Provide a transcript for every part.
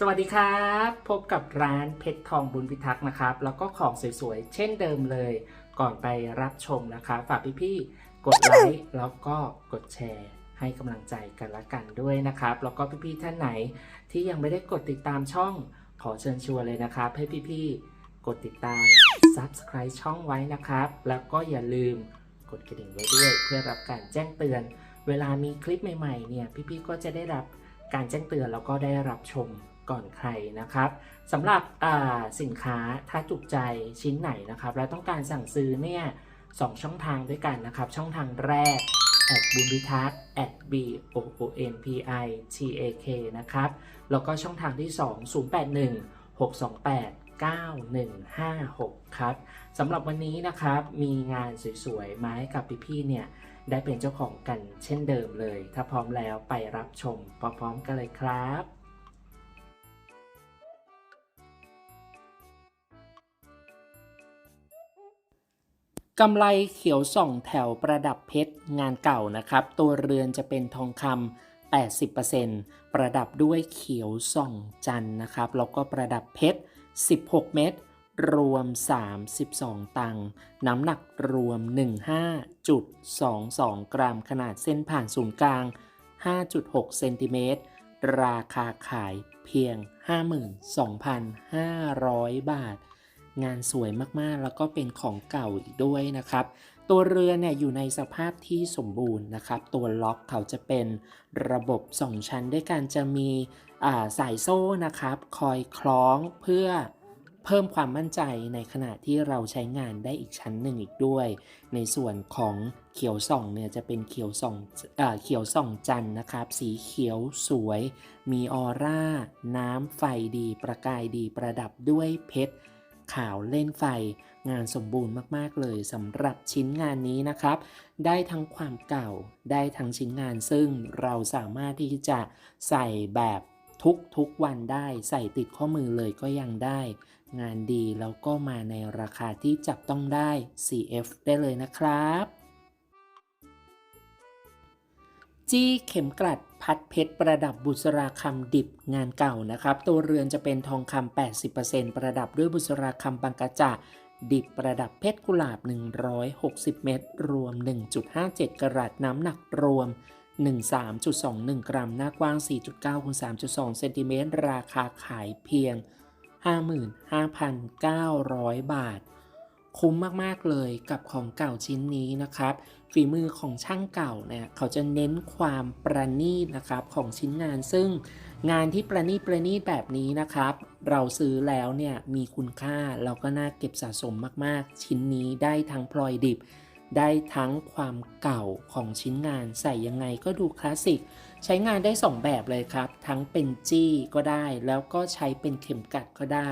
สวัสดีครับ พบกับร้านเพชรทองบุญพิทักษ์นะครับ แล้วก็ของสวยๆ เช่นเดิมเลย ก่อนไปรับชมนะครับฝากพี่ๆ กดไลค์แล้วก็กดแชร์ ให้กำลังใจกันละกันด้วยนะครับ แล้วก็พี่ๆ ท่านไหนที่ยังไม่ได้กดติดตามช่อง ขอเชิญชวนเลยนะครับ ให้พี่ๆ กดติดตาม Subscribe ช่องไว้นะครับ แล้วก็อย่าลืมกดกระดิ่งไว้ด้วย เพื่อรับการแจ้งเตือน เวลามีคลิปใหม่ๆ เนี่ยพี่ๆ ก็จะได้รับการแจ้งเตือนแล้วก็ได้รับชม ก่อนใครนะครับสำหรับสินค้าถ้าจุกใจชิ้นไหนนะครับ แล้วต้องการสั่งซื้อเนี่ยสองช่องทางด้วยกันนะครับ ช่องทางแรกแอดบุญพิทักษ์ at b o o n p i t a k นะครับ แล้วก็ช่องทางที่ 2 081 628 9156 ครับสำหรับวันนี้นะครับ มีงานสวยๆ มาให้กับพี่ๆ เนี่ย ได้เป็นเจ้าของกันเช่นเดิมเลย ถ้าพร้อมแล้วไปรับชมพร้อมๆกันเลยครับ กำไรเขียวส่องแถวประดับเพชรงานเก่านะครับ ตัวเรือนจะเป็นทองคำ80%ประดับด้วยเขียวส่องจันนะครับ แล้วก็ประดับเพชร 16 เม็ด รวม 32 ตังค์น้ำหนักรวม 15.22 กรัม ขนาดเส้นผ่านศูนย์กลาง 5.6 เซนติเมตร ราคาขายเพียง 52,500 บาท งานสวยมากๆ แล้วก็เป็นของเก่าด้วยนะครับ ตัวเรือเนี่ยอยู่ในสภาพที่สมบูรณ์นะครับ ตัวล็อกเขาจะเป็นระบบ2ชั้นด้วยกันจะมีาสายโซ่นะครับ คอยคล้องเพื่อเพิ่มความมั่นใจในขณะที่เราใช้งานได้อีกชั้นหนึ่งอีกด้วย ในส่วนของเขียวส่องเนี่ยจะเป็นเขียวส่องอเขียวส่องจันนะครับ สีเขียวสวย มีออร่า น้ำไฟดี ประกายดีประดับด้วยเพชร ขาวเล่นไฟ งานสมบูรณ์มากๆเลยสำหรับชิ้นงานนี้นะครับ ได้ทั้งความเก่าได้ทั้งชิ้นงานซึ่งเราสามารถที่จะใส่แบบทุกทุกวันได้ใส่ติดข้อมือเลยก็ยังได้ งานดีแล้วก็มาในราคาที่จับต้องได้ CF ได้เลยนะครับ จี้เข็มกลัดพัดเพชรประดับบุษราคำดิบงานเก่านะครับ ตัวเรือนจะเป็นทองคำ80%ประดับด้วยบุษราคำบังกะจะดิบประดับเพชรกุหลาบ 160 เม็ดรวม 1.57 กรัตน้ำหนักรวม 13.21 กรัม หน้ากว้าง 4.9คูณ3.2 เซนติเมตร ราคาขายเพียง 55,900 บาท คุ้มมาก ๆ เลยกับของเก่าชิ้นนี้นะครับ ฝีมือของช่างเก่าเนี่ยเขาจะเน้นความประณีตนะครับของชิ้นงานซึ่งงานที่ประณีตประณีตแบบนี้นะครับ เราซื้อแล้วเนี่ยมีคุณค่าเราก็น่าเก็บสะสมมากๆ ชิ้นนี้ได้ทั้งพลอยดิบ ได้ทั้งความเก่าของชิ้นงานใส่ยังไงก็ดูคลาสสิกใช้งานได้ 2 แบบเลยครับ ทั้งเป็นจี้ก็ได้ แล้วก็ใช้เป็นเข็มกัดก็ได้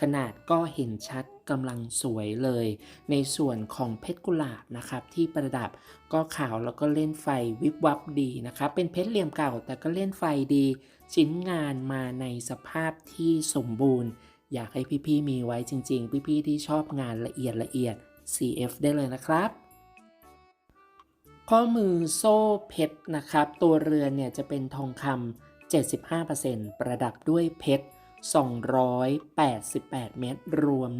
ขนาดก็เห็นชัดกำลังสวยเลย ในส่วนของเพชรกุหลาบนะครับที่ประดับก็ขาวแล้วก็เล่นไฟวิบวับดีนะครับ เป็นเพชรเหลี่ยมเก่าแต่ก็เล่นไฟดี ชิ้นงานมาในสภาพที่สมบูรณ์ อยากให้พี่ๆมีไว้จริง ๆ พี่ๆที่ชอบงานละเอียดละเอียด CF ได้เลยนะครับข้อมือโซ่เพชรนะครับ ตัวเรือนเนี่ยจะเป็นทองคำ75%ประดับด้วยเพชร 288 เม็ดรวม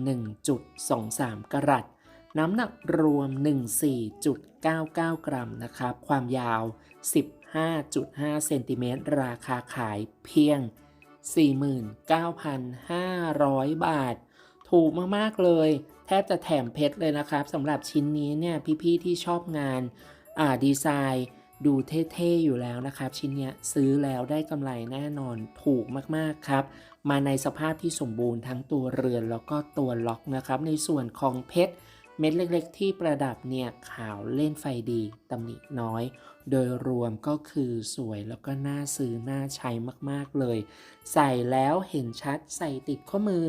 1.23 กรัต น้ำหนักรวม 14.99 กรัมนะครับ ความยาว 15.5 เซนติเมตร ราคาขายเพียง 49,500 บาท ถูกมาก ๆ เลย แทบจะแถมเพชรเลยนะครับสำหรับชิ้นนี้เนี่ยพี่ ๆ ที่ชอบงานอ่าดีไซน์ ดูเท่ๆอยู่แล้วนะครับ ชิ้นเนี้ยซื้อแล้วได้กำไรแน่นอนถูกมากๆครับ มาในสภาพที่สมบูรณ์ทั้งตัวเรือนแล้วก็ตัวล็อกนะครับ ในส่วนของเพชรเม็ดเล็กๆ ที่ประดับเนี่ยขาวเล่นไฟดีตำหนิน้อย โดยรวมก็คือสวยแล้วก็น่าซื้อน่าใช้มากๆเลย ใส่แล้วเห็นชัดใส่ติดข้อมือ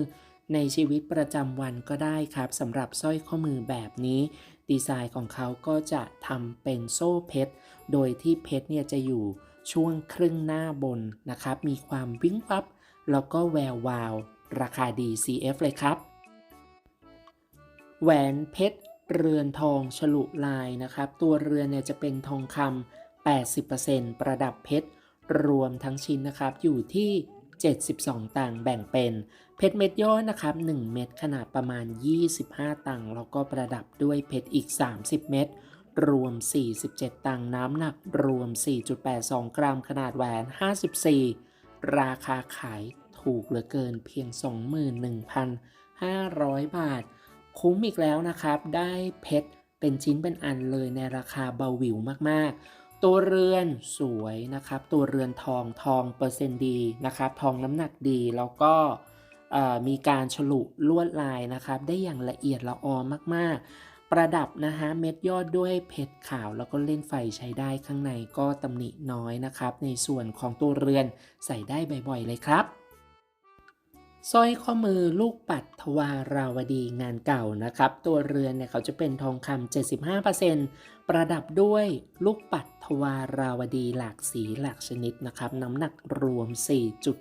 ในชีวิตประจำวันก็ได้ครับสำหรับสร้อยข้อมือแบบนี้ ดีไซน์ของเขาก็จะทำเป็นโซ่เพชร โดยที่เพชรเนี่ยจะอยู่ช่วงครึ่งหน้าบนนะครับ มีความวิ้งวับ แล้วก็แวววาว ราคาดี CF เลยครับ แหวนเพชรเรือนทองฉลุลายนะครับ ตัวเรือนเนี่ยจะเป็นทองคำ80%ประดับเพชร รวมทั้งชิ้นนะครับอยู่ที่ 72 ตังค์แบ่งเป็นเพชรเม็ดยอนะครับ1เม็ดขนาดประมาณ 25 ตังค์แล้วก็ประดับด้วยเพชรอีก 30 เม็ดรวม 47 ตังค์น้ำหนักรวม 4.82 กรัมขนาดแหวน 54 ราคาขายถูกเหลือเกินเพียง 21,500 บาท คุ้มอีกแล้วนะครับ ได้เพชรเป็นชิ้นเป็นอันเลยในราคาเบาหวิวมากๆ ตัวเรือนสวยนะครับ ตัวเรือนทองทองเปอร์เซ็นต์ดีนะครับ ทองน้ำหนักดีแล้วก็มีการฉลุลวดลายนะครับ ได้อย่างละเอียดละออมากๆ ประดับนะฮะเม็ดยอดด้วยเพชรขาวแล้วก็เล่นไฟใช้ได้ข้างในก็ตำหนิน้อยนะครับ ในส่วนของตัวเรือนใส่ได้บ่อยๆเลยครับ สร้อยข้อมือลูกปัดทวาราวดีงานเก่านะครับ ตัวเรือนเนี่ยเขาจะเป็นทองคำ75%ประดับด้วยลูกปัดทวาราวดีหลากสีหลากชนิดนะครับ น้ำหนักรวม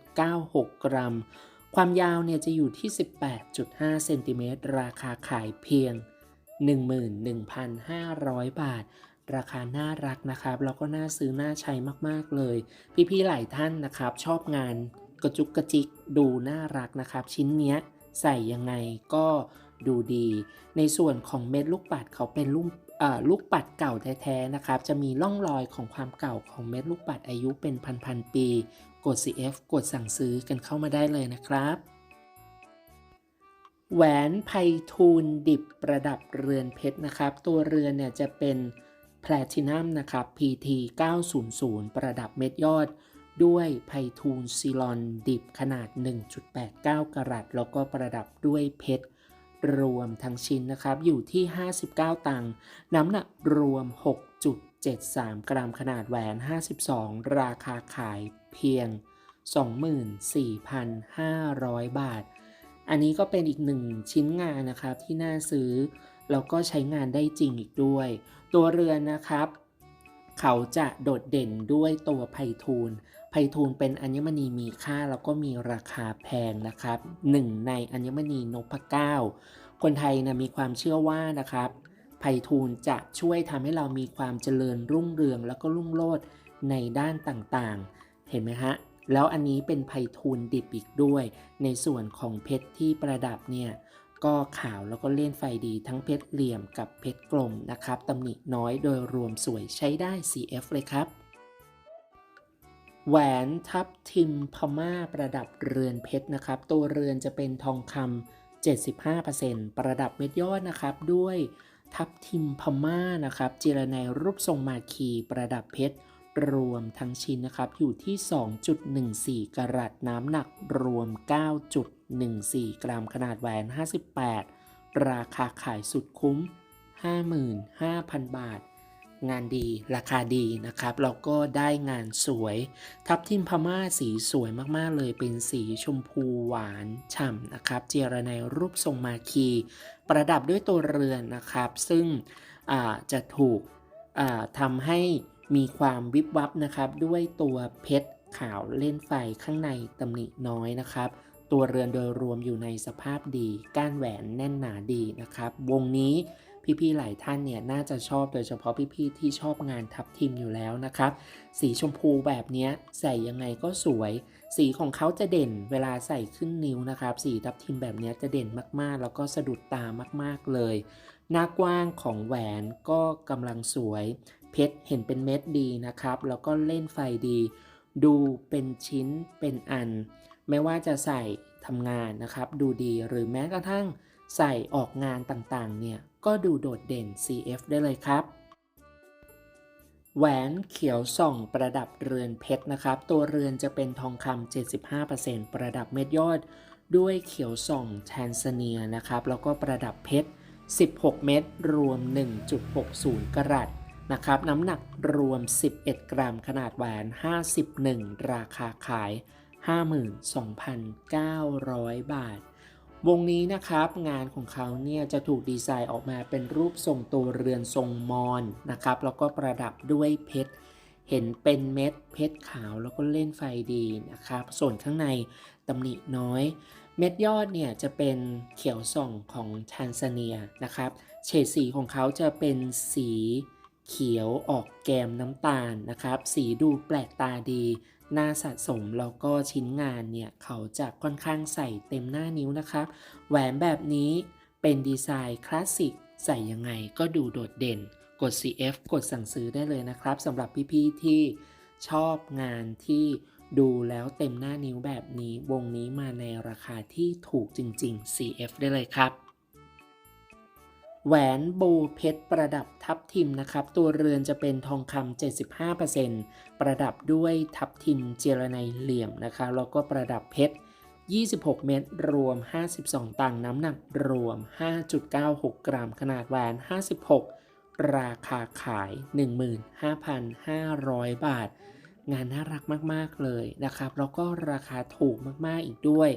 4.96 กรัม ความยาวเนี่ยจะอยู่ที่ 18.5 เซนติเมตรราคาขายเพียง 11,500 บาทราคาน่ารักนะครับ แล้วก็น่าซื้อน่าใช้มาก ๆ เลย พี่ ๆ หลายท่านนะครับ ชอบงาน กระจุกกระจิกดูน่ารักนะครับ ชิ้นเนี้ยใส่ยังไงก็ดูดี ในส่วนของเม็ดลูกปัดเขาเป็นลูกลูกปัดเก่าแท้ๆนะครับ จะมีร่องรอยของความเก่าของเม็ดลูกปัดอายุเป็นพันๆปี กด CF กดสั่งซื้อกันเข้ามาได้เลยนะครับแหวนไพทูลดิบประดับเรือนเพชรนะครับ ตัวเรือนเนี่ยจะเป็นแพลตินัมนะครับ PT 900 ประดับเม็ดยอด ด้วยไพทูลซิลอนดิบขนาด 1.89 กรัตแล้วก็ประดับด้วยเพชรรวมทั้งชิ้นนะครับ อยู่ที่ 59 ตังค์น้ำหนักรวม 6.73 กรัมขนาดแหวน 52 ราคาขายเพียง 24,500 บาท อันนี้ก็เป็นอีกหนึ่งชิ้นงานนะครับที่น่าซื้อ แล้วก็ใช้งานได้จริงอีกด้วย ตัวเรือนนะครับ เขาจะโดดเด่นด้วยตัวไพทูล ไพทูลเป็นอัญมณีมีค่าแล้วก็มีราคาแพงนะครับหนึ่งในอัญมณีนพเก้าคนไทยนะมีความเชื่อว่านะครับไพทูลจะช่วยทำให้เรามีความเจริญรุ่งเรืองแล้วก็รุ่งโรจน์ในด้านต่างๆ เห็นไหมฮะแล้วอันนี้เป็นไพทูลดิบอีกด้วย ในส่วนของเพชรที่ประดับเนี่ยก็ขาวแล้วก็เล่นไฟดีทั้งเพชรเหลี่ยมกับเพชรกลมนะครับตำหนิน้อยโดยรวมสวยใช้ได้ CF เลยครับ แหวนทับทิมพม่าประดับเรือนเพชรนะครับ ตัวเรือนจะเป็นทองคำ75%ประดับเม็ดยอดนะครับ ด้วยทับทิมพม่านะครับเจรไนรูปทรงมาคีประดับเพชรรวมทั้งชิ้นนะครับ อยู่ที่ 2.14 กรัตน้ำหนักรวม 9.14 กรัมขนาดแหวน 58 ราคาขายสุดคุ้ม 55,000 บาท งานดีราคาดีนะครับแล้วก็ได้งานสวย ทับทิมพม่าสีสวยมากๆเลยเป็นสีชมพูหวานฉ่ำนะครับ เจรไนรูปทรงมาคี ประดับด้วยตัวเรือนนะครับ ซึ่งจะถูกทำให้มีความวิบวับนะครับ ด้วยตัวเพชรขาวเล่นไฟข้างในตำหนิน้อยนะครับ ตัวเรือนโดยรวมอยู่ในสภาพดี ก้านแหวนแน่นหนาดีนะครับ วงนี้ พี่ๆหลายท่านเนี่ยน่าจะชอบโดยเฉพาะพี่ๆที่ชอบงานทับทิมอยู่แล้วนะครับ สีชมพูแบบนี้ใส่ยังไงก็สวย สีของเขาจะเด่นเวลาใส่ขึ้นนิ้วนะครับ สีทับทิมแบบนี้จะเด่นมากๆ แล้วก็สะดุดตามากๆเลย หน้ากว้างของแหวนก็กำลังสวย เพชรเห็นเป็นเม็ดดีนะครับ แล้วก็เล่นไฟดี ดูเป็นชิ้นเป็นอัน ไม่ว่าจะใส่ทำงานนะครับ ดูดีหรือแม้กระทั่ง ใส่ออกงานต่างๆ เนี่ย ก็ดูโดดเด่น CF ได้เลยครับ แหวนเขียวส่องประดับเรือนเพชรนะครับ ตัวเรือนจะเป็นทองคำ75%ประดับเม็ดยอด ด้วยเขียวส่องแทนซาเนียนะครับ แล้วก็ประดับเพชร 16 เม็ดรวม 1.60 กรัตนะครับ น้ำหนักรวม 11 กรัม ขนาดแหวน 51 ราคาขาย 52,900 บาท วงนี้นะครับงานของเขาเนี่ยจะถูกดีไซน์ออกมาเป็นรูปทรงตัวเรือนทรงมอนนะครับ แล้วก็ประดับด้วยเพชรเห็นเป็นเม็ดเพชรขาวแล้วก็เล่นไฟดีนะครับ ส่วนข้างในตำหนิน้อย เม็ดยอดเนี่ยจะเป็นเขียวส่องของแทนซาเนียนะครับ เฉดสีของเขาจะเป็นสีเขียวออกแกมน้ำตาลนะครับ สีดูแปลกตาดี น่าสะสมแล้วก็ชิ้นงานเนี่ย เขาจะค่อนข้างใส่เต็มหน้านิ้วนะครับ แหวนแบบนี้เป็นดีไซน์คลาสสิกใส่ยังไงก็ดูโดดเด่น กด CF กดสั่งซื้อได้เลยนะครับสำหรับพี่ๆที่ชอบงานที่ดูแล้วเต็มหน้านิ้วแบบนี้ วงนี้มาในราคาที่ถูกจริง ๆ CF ได้เลยครับ แหวนโบเพชรประดับทับทิมนะครับ ตัวเรือนจะเป็นทองคำ75%ประดับด้วยทับทิมเจรไนเหลี่ยมนะคะแล้วก็ประดับเพชร 26 เม็ดรวม 52 ตังน้ำหนักรวม 5.96 กรัม ขนาดแหวน 56 ราคาขาย 15,500 บาท งานน่ารักมาก ๆ เลยนะครับ แล้วก็ราคาถูกมาก ๆ อีกด้วย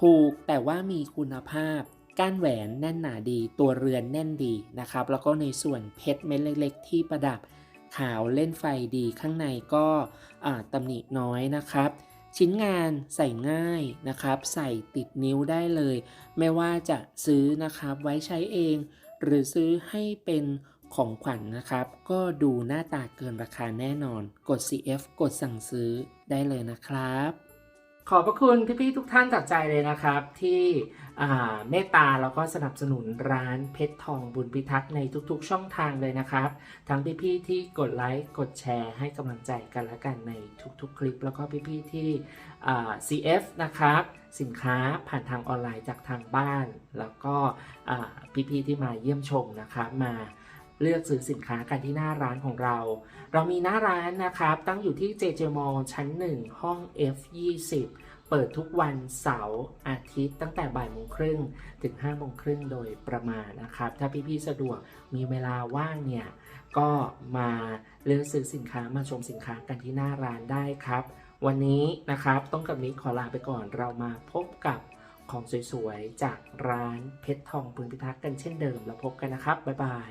ถูกแต่ว่ามีคุณภาพ ก้านแหวนแน่นหนาดี ตัวเรือนแน่นดีนะครับ แล้วก็ในส่วนเพชรเม็ดเล็ก ๆ ที่ประดับขาวเล่นไฟดีข้างในก็ตำหนิน้อยนะครับ ชิ้นงานใส่ง่ายนะครับ ใส่ติดนิ้วได้เลย ไม่ว่าจะซื้อนะครับไว้ใช้เอง หรือซื้อให้เป็นของขวัญนะครับ ก็ดูหน้าตาเกินราคาแน่นอน กด CF กดสั่งซื้อได้เลยนะครับ ขอบพระคุณพี่ๆทุกท่านจากใจเลยนะครับ ที่เมตตาแล้วก็สนับสนุนร้านเพชรทองบุญพิทักษ์ในทุกๆช่องทางเลยนะครับ ทั้งพี่ๆที่กดไลค์กดแชร์ให้กำลังใจกันและกันในทุกๆ คลิป แล้วก็พี่ๆที่ CF นะครับ สินค้าผ่านทางออนไลน์จากทางบ้าน แล้วก็พี่ๆที่มาเยี่ยมชมนะครับมา เลือกซื้อสินค้ากันที่หน้าร้านของเรา เรามีหน้าร้านนะครับ ตั้งอยู่ที่ JJ Mall ชั้น 1 ห้อง F20 เปิดทุกวันเสาร์อาทิตย์ตั้งแต่บ่ายโมงครึ่งถึง5โมงครึ่งโดยประมาณนะครับ ถ้าพี่ๆสะดวกมีเวลาว่างเนี่ย ก็มาเลือกซื้อสินค้ามาชมสินค้ากันที่หน้าร้านได้ครับ วันนี้นะครับต้องกับนี้ขอลาไปก่อนเรามาพบกับของสวยๆ จากร้านเพชรทองปืนพิทักษ์กันเช่นเดิม แล้วพบกันนะครับ บ๊ายบาย